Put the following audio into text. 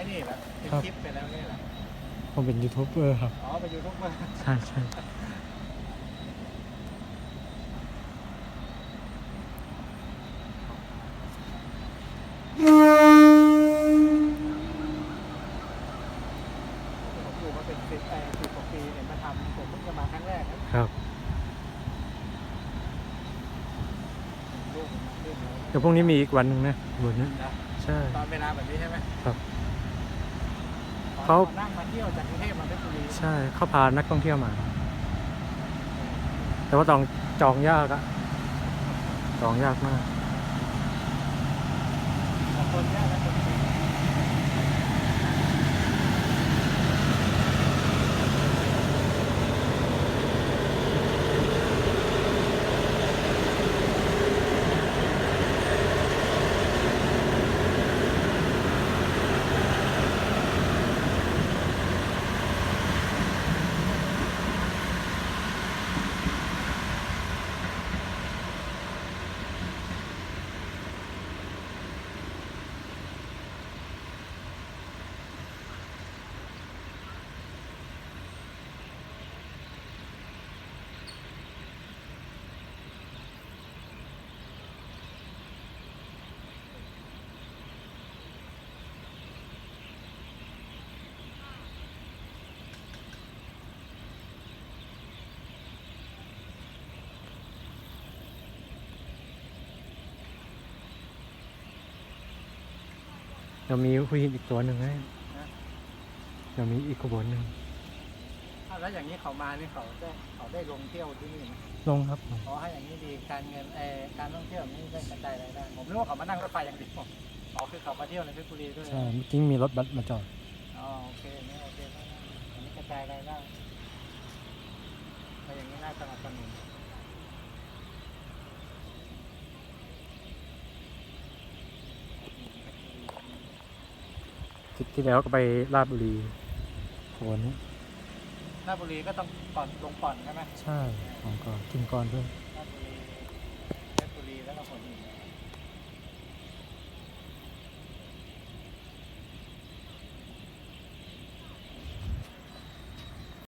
อ้นี่แหละเป็นครับคลิปไปแล้วนี่แหละผมเป็นยูทูบเบอร์ครับ อ๋อไปยูทูบเบอร์ใช่ใช่ผมอยู่มาเป็นสิบเอ่อสิบกว่าปีเนี่ยมาทำผมเพิ่งจะมาครั้งแรกนะครับลูกมันขึ้นแล้วเดี๋ยวพรุ่งนี้มีอีกวันหนึ่งนะบนนี้นะใช่ ตอนเวลาแบบนี้ใช่ไหมครับตอน เขานั่งมาเที่ยวจากกรุงเทพมาเพชรบุรีใช่เขาพานักท่องเที่ยวมา แต่ว่าต้องจองยากอะจองยากมากของคนเนี้ยนะคนจีน เดี๋ยวมีผู้หญิงอีกตัวหนึ่งให้เดี๋ยวมีอีกขบวนหนึ่งอ้าวแล้วอย่างนี้เขามานี่เขาได้เขาได้ลงเที่ยวที่นี่ไหมลงครับ ขอให้อย่างนี้ดีการเงินเออการท่องเที่ยวนี่ได้กระจายรายได้ผมนึกว่าเขามานั่งรถไฟอย่างเดียวอ๋อคือเขามาเที่ยวในเพชรบุรีด้วยใช่ เมื่อกี้มีรถบัสมาจอด อ๋อโอเคนี่โอเคได้ได้อันนี้กระจายรายได้ถ้าอย่างนี้น่าสนับสนุน ที่ที่แล้วก็ไปราชบุรีขบวนนี้ราชบุรีก็ต้องก่อนลงก่อนใช่ไหมใช่ของก่อนกินก่อนด้วยราชบุรีเพชรบุรีแล้วก็หัวหิน